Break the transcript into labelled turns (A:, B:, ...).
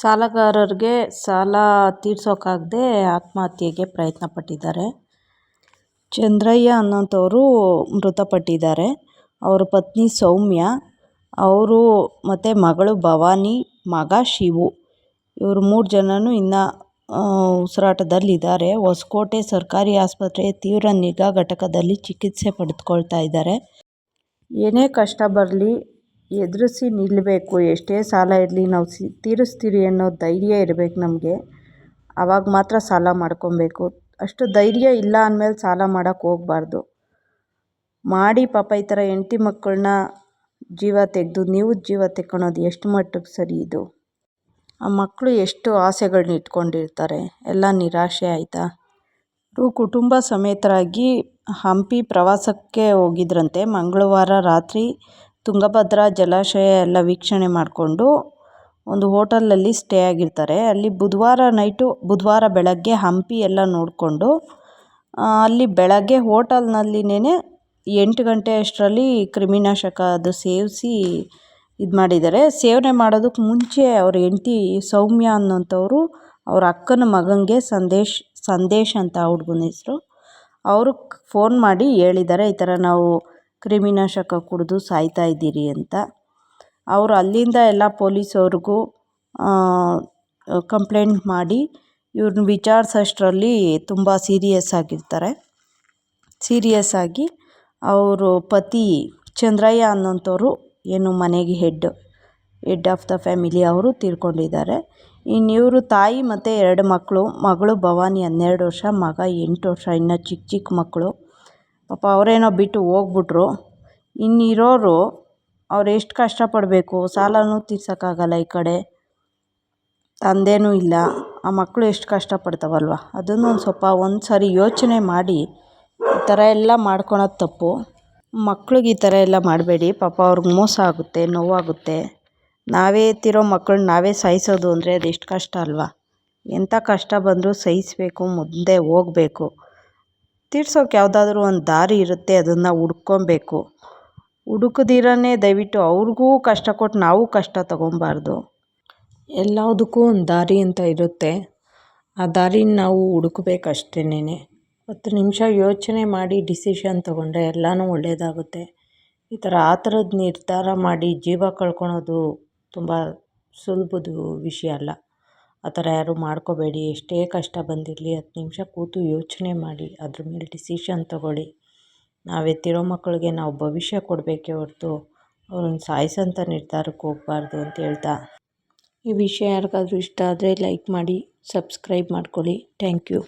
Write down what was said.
A: ಸಾಲಗಾರರಿಗೆ ಸಾಲ ತೀರ್ಸೋಕ್ಕಾಗದೆ ಆತ್ಮಹತ್ಯೆಗೆ ಪ್ರಯತ್ನ ಪಟ್ಟಿದ್ದಾರೆ. ಚಂದ್ರಯ್ಯ ಅನ್ನೋಂಥವರು ಮೃತಪಟ್ಟಿದ್ದಾರೆ. ಅವರ ಪತ್ನಿ ಸೌಮ್ಯ, ಅವರು ಮತ್ತು ಮಗಳು ಭವಾನಿ, ಮಗ ಶಿವು. ಇವರು ಮೂರು ಜನನೂ ಇನ್ನೂ ಉಸಿರಾಟದಲ್ಲಿದ್ದಾರೆ. ಹೊಸಕೋಟೆ ಸರ್ಕಾರಿ ಆಸ್ಪತ್ರೆಯ ತೀವ್ರ ನಿಗಾ ಘಟಕದಲ್ಲಿ ಚಿಕಿತ್ಸೆ ಪಡೆದುಕೊಳ್ತಾ ಇದ್ದಾರೆ. ಏನೇ ಕಷ್ಟ ಬರಲಿ ಎದುರಿಸಿ ನಿಲ್ಲಬೇಕು, ಎಷ್ಟೇ ಸಾಲ ಇರಲಿ ನಾವು ಸಿ, ತೀರಿಸ್ತೀರಿ ಅನ್ನೋ ಧೈರ್ಯ ಇರಬೇಕು ನಮಗೆ. ಆವಾಗ ಮಾತ್ರ ಸಾಲ ಮಾಡ್ಕೊಬೇಕು. ಅಷ್ಟು ಧೈರ್ಯ ಇಲ್ಲ ಅಂದಮೇಲೆ ಸಾಲ ಮಾಡೋಕ್ಕೆ ಹೋಗಬಾರ್ದು. ಮಾಡಿ ಪಾಪ ಈ ಥರ ಹೆಂಡ್ತಿ ಮಕ್ಕಳನ್ನ ಜೀವ ತೆಗೆದು, ನೀವು ಜೀವ ತೆಕ್ಕೊಳೋದು ಎಷ್ಟು ಮಟ್ಟಕ್ಕೆ ಸರಿ ಇದು? ಆ ಮಕ್ಕಳು ಎಷ್ಟು ಆಸೆಗಳನ್ನ ಇಟ್ಕೊಂಡಿರ್ತಾರೆ? ಎಲ್ಲ ನಿರಾಶೆ ಆಯಿತಾ? ಇವರು ಕುಟುಂಬ ಸಮೇತರಾಗಿ ಹಂಪಿ ಪ್ರವಾಸಕ್ಕೆ ಹೋಗಿದ್ರಂತೆ ಮಂಗಳವಾರ ರಾತ್ರಿ ತುಂಗಭದ್ರಾ ಜಲಾಶಯ ಎಲ್ಲ ವೀಕ್ಷಣೆ ಮಾಡಿಕೊಂಡು ಒಂದು ಹೋಟೆಲಲ್ಲಿ ಸ್ಟೇ ಆಗಿರ್ತಾರೆ. ಅಲ್ಲಿ ಬುಧವಾರ ನೈಟು, ಬುಧವಾರ ಬೆಳಗ್ಗೆ ಹಂಪಿ ಎಲ್ಲ ನೋಡಿಕೊಂಡು ಅಲ್ಲಿ ಬೆಳಗ್ಗೆ ಹೋಟಲ್ನಲ್ಲಿನೇ ಎಂಟು ಗಂಟೆ ಅಷ್ಟರಲ್ಲಿ ಕ್ರಿಮಿನಾಶಕ ಅದು ಸೇವಿಸಿ ಇದು ಮಾಡಿದ್ದಾರೆ. ಸೇವನೆ ಮಾಡೋದಕ್ಕೆ ಮುಂಚೆ ಅವ್ರ ಹೆಂಡ್ತಿ ಸೌಮ್ಯ ಅನ್ನೋಂಥವ್ರು ಅವ್ರ ಅಕ್ಕನ ಮಗನಿಗೆ ಸಂದೇಶ್ ಸಂದೇಶ್ ಅಂತ ಹುಡುಗನ ಹೆಸರು. ಅವ್ರಿಗೆ ಫೋನ್ ಮಾಡಿ ಹೇಳಿದ್ದಾರೆ, ಈ ಥರ ನಾವು ಕ್ರಿಮಿನಾಶಕ ಕುಡಿದು ಸಾಯ್ತಾ ಇದ್ದೀರಿ ಅಂತ. ಅವರು ಅಲ್ಲಿಂದ ಎಲ್ಲ ಪೊಲೀಸವ್ರಿಗೂ ಕಂಪ್ಲೇಂಟ್ ಮಾಡಿ ಇವ್ರನ್ನ ವಿಚಾರಿಸೋಷ್ಟರಲ್ಲಿ ತುಂಬ ಸೀರಿಯಸ್ ಆಗಿರ್ತಾರೆ. ಸೀರಿಯಸ್ ಆಗಿ ಅವರು ಪತಿ ಚಂದ್ರಯ್ಯ ಅನ್ನೋಂಥವ್ರು ಏನು ಮನೆಗೆ head head of the family ಅವರು ತೀರ್ಕೊಂಡಿದ್ದಾರೆ. ಇನ್ನು ಇವರು ತಾಯಿ ಮತ್ತು ಎರಡು ಮಕ್ಕಳು, ಮಗಳು ಭವಾನಿ ಹನ್ನೆರಡು ವರ್ಷ, ಮಗ ಎಂಟು ವರ್ಷ, ಇನ್ನು ಚಿಕ್ಕ ಚಿಕ್ಕ ಮಕ್ಕಳು. ಪಾಪ ಅವರೇನೋ ಬಿಟ್ಟು ಹೋಗ್ಬಿಟ್ರು. ಇನ್ನಿರೋರು ಅವ್ರು ಎಷ್ಟು ಕಷ್ಟಪಡಬೇಕು? ಸಾಲನೂ ತೀರ್ಸೋಕ್ಕಾಗಲ್ಲ ಈ ಕಡೆ. ತಂದೆಯೂ ಇಲ್ಲ. ಆ ಮಕ್ಕಳು ಎಷ್ಟು ಕಷ್ಟಪಡ್ತಾವಲ್ವ? ಅದನ್ನು ಒಂದು ಸ್ವಲ್ಪ ಒಂದು ಸಾರಿ ಯೋಚನೆ ಮಾಡಿ ಈ ಥರ ಎಲ್ಲ ಮಾಡ್ಕೊಳೋದು ತಪ್ಪು. ಮಕ್ಳಿಗೆ ಈ ಥರ ಎಲ್ಲ ಮಾಡಬೇಡಿ. ಪಾಪ ಅವ್ರಿಗೆ ಮೋಸ ಆಗುತ್ತೆ, ನೋವಾಗುತ್ತೆ. ನಾವೇ ಎತ್ತಿರೋ ಮಕ್ಕಳನ್ನ ನಾವೇ ಸಾಯಿಸೋದು ಅಂದರೆ ಅದು ಎಷ್ಟು ಕಷ್ಟ ಅಲ್ವಾ? ಎಂಥ ಕಷ್ಟ ಬಂದರೂ ಸಹಿಸಬೇಕು ಮುಂದೆ ಹೋಗ್ಬೇಕು. ತೀರ್ಸೋಕೆ ಯಾವುದಾದ್ರೂ ಒಂದು ದಾರಿ ಇರುತ್ತೆ, ಅದನ್ನು ಹುಡ್ಕೊಬೇಕು. ಹುಡುಕದಿರನೇ ದಯವಿಟ್ಟು ಅವ್ರಿಗೂ ಕಷ್ಟ ಕೊಟ್ಟು ನಾವು ಕಷ್ಟ ತಗೊಬಾರ್ದು. ಎಲ್ಲದಕ್ಕೂ ಒಂದು ದಾರಿ ಅಂತ ಇರುತ್ತೆ. ಆ ದಾರಿನ ನಾವು ಹುಡುಕ್ಬೇಕು ಅಷ್ಟೇನೆ ಹತ್ತು ನಿಮಿಷ ಯೋಚನೆ ಮಾಡಿ ಡಿಸಿಷನ್ ತಗೊಂಡ್ರೆ ಎಲ್ಲನೂ ಒಳ್ಳೆಯದಾಗುತ್ತೆ ಈ ಥರ ಆ ಥರದ್ದು ನಿರ್ಧಾರ ಮಾಡಿ ಜೀವ ಕಳ್ಕೊಳೋದು ತುಂಬ ಸುಲಭದ ವಿಷಯ ಅಲ್ಲ. ಆ ಥರ ಯಾರೂ ಮಾಡ್ಕೋಬೇಡಿ, ಎಷ್ಟೇ ಕಷ್ಟ ಬಂದಿರಲಿ ಹತ್ತು ನಿಮಿಷ ಕೂತು ಯೋಚನೆ ಮಾಡಿ, ಅದ್ರ ಮೇಲೆ ಡಿಸಿಷನ್ ತಗೊಳ್ಳಿ. ನಾವು ಎತ್ತಿರೋ ಮಕ್ಕಳಿಗೆ ನಾವು ಭವಿಷ್ಯ ಕೊಡಬೇಕೇ ಹೊರತು ಅವ್ರನ್ನ ಸಾಯಿಸೋಂಥ ನಿರ್ಧಾರಕ್ಕೆ ಹೋಗಬಾರ್ದು ಅಂತ ಹೇಳ್ತಾ. ಈ ವಿಷಯ ಯಾರಿಗಾದ್ರೂ ಇಷ್ಟ ಆದರೆ ಲೈಕ್ ಮಾಡಿ ಸಬ್ಸ್ಕ್ರೈಬ್ ಮಾಡ್ಕೊಳ್ಳಿ. Thank you